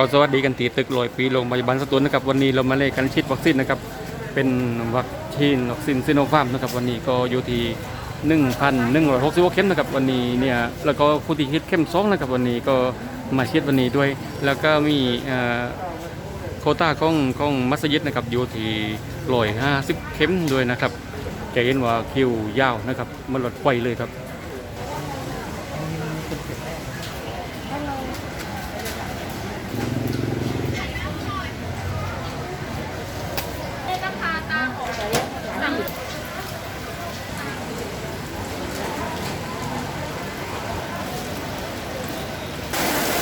ก็สวัสดีกันตีตึกลอยปีโรงพยาบาลสตูลนะครับวันนี้เรามาเล่นกันฉีดวัคซีนนะครับเป็นวัคซีนวัคซีนซิโนฟาร์มนะครับวันนี้ก็อยู่ที่1,166เข็มนะครับวันนี้เนี่ยแล้วก็ผู้ที่ฉีดเข็มสองนะครับวันนี้ก็มาฉีดวันนี้ด้วย แล้วก็มีเอ่อโคต้าของของมัสยิดนะครับอยู่ที่ร้อยห้าสิบเข็มด้วยนะครับจะเห็นว่าคิวยาวนะครับมันหลดไฟเลยครับ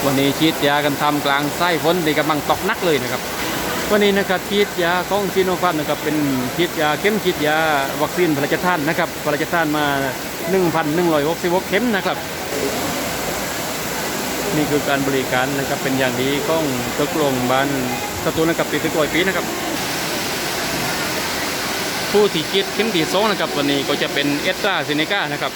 วันนี้ฉีดยากันทำกลางไส้ฝนที่กำลังตกนักเลยนะครับ วันนี้นะครับฉีดยาของซีโนฟาร์มนะครับเป็นฉีดยาเข็มฉีดยาวัคซีนพระราชทานนะครับพระราชทานมา 1,166เข็มนะครับนี่คือการบริการนะครับเป็นอย่างดีของตึกโรงพยาบาลสตูนะครับติดตึกลอยปีนะครับ ผู้ที่ฉีดเข็มที่สองนะครับวันนี้ก็จะเป็นเอสตราเซเนกานะครับ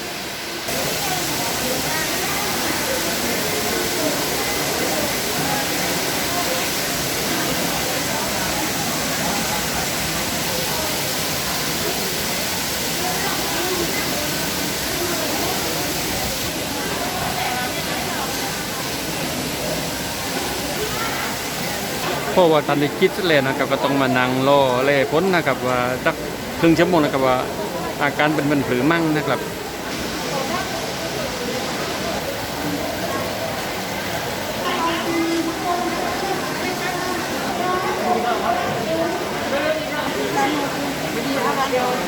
เพราะว่าตอนนี้คิดเลยนะครับก็ต้องมานั่งรอเล่พ้นนะครับว่าสักครึ่งชั่วโมงนะครับว่าอาการเป็นมันผือมั่งนะครับเ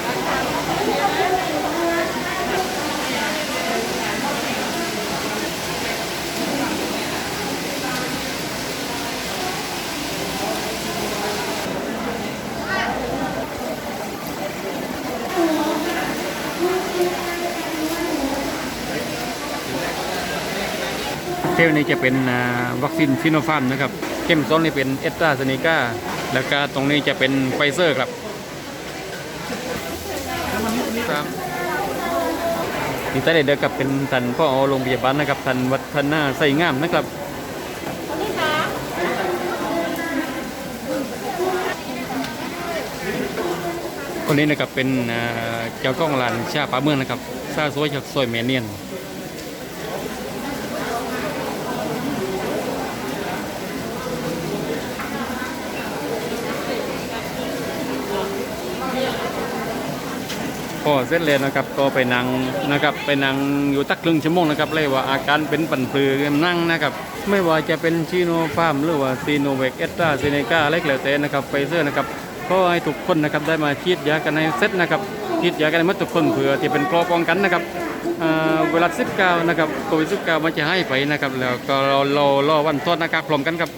ทลนี้จะเป็นวัคซีนซิโนฟาร์มนะครับเข้มซ้อนนี่เป็นเอสตราเซเนกาแล้วก็ตรงนี้จะเป็นไฟเซอร์ครับครับนี่ใต้เด็กกับเป็นท่านพ่อโรงพยาบาลนะครับท่านวัฒนาใส่งามนะครับคนนี้นะครับเป็นเจ้าก้องลานชาป่าเมืองนะครับซาสวยจากซอยเมเนียน พอเสร็จเลยนะครับก็ไปนั่งนะครับไปนั่งอยู่ตักครึ่งชั่วโมงนะครับเลยว่าอาการเป็นปั่นปลือนั่งนะครับไม่ว่าจะเป็นชีโนฟาร์มหรือว่าซีโนเวกเอสตราเซเนกาอะไรก็แล้วแต่นะครับไฟเซอร์นะครับก็ให้ทุกคนนะครับได้มาฉีดยากันให้เสร็จนะครับฉีดยากันให้หมดทุกคนเผื่อที่เป็นกรอป้องกันนะครับอ่าเวลา19นะครับโควิด19มันจะให้ไปนะครับแล้วก็เรารอรอวันทอดนะครับพร้อมกันครับ